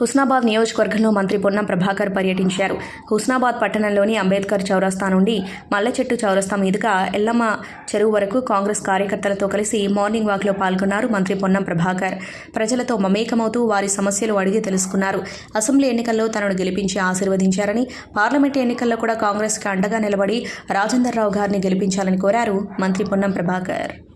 హుస్నాబాద్ నియోజకవర్గంలో మంత్రి పొన్నం ప్రభాకర్ పర్యటించారు. హుస్నాబాద్ పట్టణంలోని అంబేద్కర్ చౌరస్తా నుండి మల్లచెట్టు చౌరస్తా మీదుగా ఎల్లమ్మ చెరువు వరకు కాంగ్రెస్ కార్యకర్తలతో కలిసి మార్నింగ్ వాక్లో పాల్గొన్నారు మంత్రి పొన్నం ప్రభాకర్. ప్రజలతో మమేకమవుతూ వారి సమస్యలు అడిగి తెలుసుకున్నారు. అసెంబ్లీ ఎన్నికల్లో తనను గెలిపించి ఆశీర్వదించారని పార్లమెంటు ఎన్నికల్లో కూడా కాంగ్రెస్కి అండగా నిలబడి రాజేందర్ రావు గారిని గెలిపించాలని కోరారు మంత్రి పొన్నం ప్రభాకర్.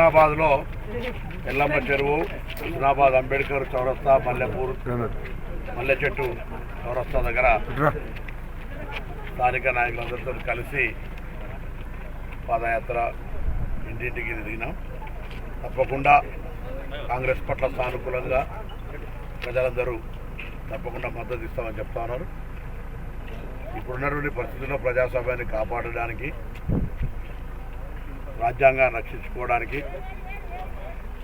హుస్నాబాద్లో ఎల్లమ్మ చెరువు హుస్నాబాద్ అంబేద్కర్ చౌరస్తా మల్లెపూర్ మల్లె చెట్టు చౌరస్తా దగ్గర స్థానిక నాయకులందరితో కలిసి పాదయాత్ర ఇంటింటికి తిరిగినాం తప్పకుండా కాంగ్రెస్ పట్ల సానుకూలంగా ప్రజలందరూ తప్పకుండా మద్దతు ఇస్తామని చెప్తా ఉన్నారు. ఇప్పుడున్నటువంటి పరిస్థితుల్లో ప్రజాస్వామ్యాన్ని కాపాడడానికి రాజ్యాంగాన్ని రక్షించుకోవడానికి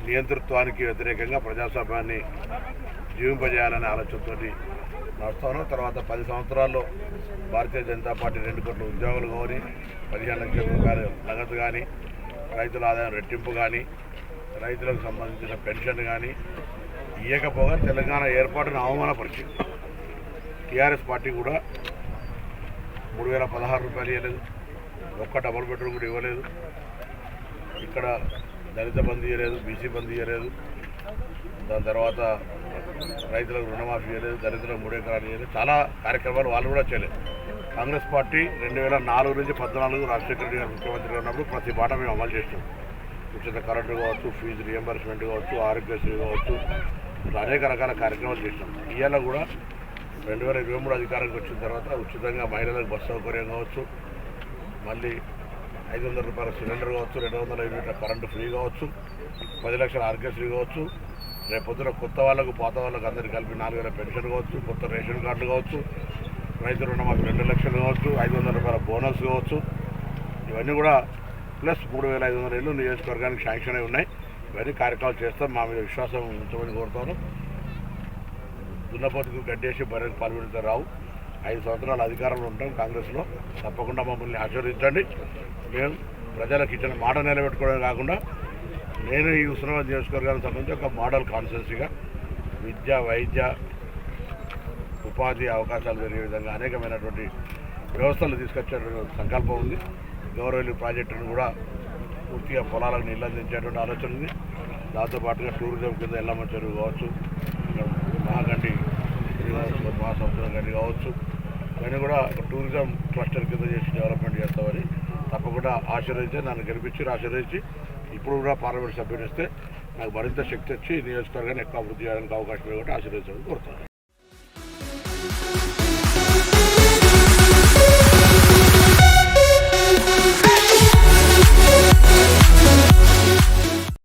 నియంతృత్వానికి వ్యతిరేకంగా ప్రజాస్వామ్యాన్ని జీవింపజేయాలనే ఆలోచనతో నడుస్తాను. తర్వాత పది సంవత్సరాల్లో భారతీయ జనతా పార్టీ రెండు కోట్ల ఉద్యోగులు కానీ పదిహేను లక్షల రూపాయలు నగదు కానీ రైతుల ఆదాయం రెట్టింపు కానీ రైతులకు సంబంధించిన పెన్షన్ కానీ ఇవ్వకపోగా తెలంగాణ ఏర్పాటును అవమానపరిచింది. టీఆర్ఎస్ పార్టీ కూడా మూడు వేల పదహారు రూపాయలు ఇవ్వలేదు ఒక్క డబుల్ బెడ్రూమ్ కూడా ఇవ్వలేదు. ఇక్కడ దళిత బంధు ఇవ్వలేదు బీసీ బంధు ఇవ్వలేదు దాని తర్వాత రైతులకు రుణమాఫీ ఇవ్వలేదు దళితులకు మూడే ఎకరాలు చాలా కార్యక్రమాలు వాళ్ళు కూడా చేయలేదు. కాంగ్రెస్ పార్టీ రెండు వేల నాలుగు నుంచి పద్నాలుగు రాజశేఖర రెడ్డి గారు ముఖ్యమంత్రిగా ఉన్నప్పుడు ప్రతి మాట మేము అమలు చేస్తాం ఉచిత కరెంటు కావచ్చు ఫీజు రియంబర్స్మెంట్ కావచ్చు ఆరోగ్యశ్రీ కావచ్చు ఇట్లా అనేక రకాల కార్యక్రమాలు చేసినాం. ఇవాళ కూడా రెండు వేల ఇరవై మూడు అధికారంకి వచ్చిన తర్వాత ఉచితంగా మహిళలకు బస్సు సౌకర్యం కావచ్చు. మళ్ళీ ఐదు వందల రూపాయల సిలిండర్ కావచ్చు రెండు వందల యూనిట్ల కరెంటు ఫ్రీ కావచ్చు పది లక్షల ఆరోగ్యశ్రీ కావచ్చు రేపు పొద్దున కొత్త వాళ్ళకు పాత వాళ్ళకు అందరికీ కలిపి నాలుగు వేల పెన్షన్ కావచ్చు కొత్త రేషన్ కార్డులు కావచ్చు రైతు రుణమాఫీ రెండు లక్షలు కావచ్చు ఐదు వందల రూపాయల బోనస్ కావచ్చు. ఇవన్నీ కూడా ప్లస్ మూడు వేల ఐదు వందల ఇళ్ళు నియోజకవర్గానికి శాంక్షన్ అయి ఉన్నాయి. ఇవన్నీ కార్యక్రమాలు చేస్తాం మా మీద విశ్వాసం ఉంచమని కోరుతాను. దున్నపోతుకు గడ్డేసి బర్రెకు పాల్గొడితే రావు. ఐదు సంవత్సరాల అధికారంలో ఉంటాం కాంగ్రెస్లో. తప్పకుండా మమ్మల్ని ఆశీర్వదించండి. మేము ప్రజలకు ఇచ్చిన మాట నిలబెట్టుకోవడం కాకుండా నేను ఈ ఉస్మానాబాద్ నియోజకవర్గానికి సంబంధించి ఒక మోడల్ కాన్సెన్సీగా విద్య వైద్య ఉపాధి అవకాశాలు పెరిగే విధంగా అనేకమైనటువంటి వ్యవస్థలు తీసుకొచ్చే సంకల్పం ఉంది. గౌరవలు ప్రాజెక్టును కూడా పూర్తిగా పొలాలకు నీళ్ళు అందించేటువంటి ఆలోచన ఉంది. దాంతోపాటుగా టూరిజం కింద ఎల్లమ్మ చెరువు కావచ్చు మహాగండి కావచ్చు కానీ కావచ్చు. కానీ కూడా ఒక టూరిజం క్లస్టర్ కింద చేసి డెవలప్మెంట్ చేస్తామని తప్పకుండా ఆశీర్వదించి నన్ను గెలిపించి ఆశీర్వదించి ఇప్పుడు కూడా పార్లమెంట్ సభ్యుడు ఇస్తే నాకు మరింత శక్తి వచ్చి నియోజకవర్గాన్ని ఎక్కువ అభివృద్ధి చేయడానికి అవకాశం ఇవ్వడం ఆశీర్వదించడం కోరుతాను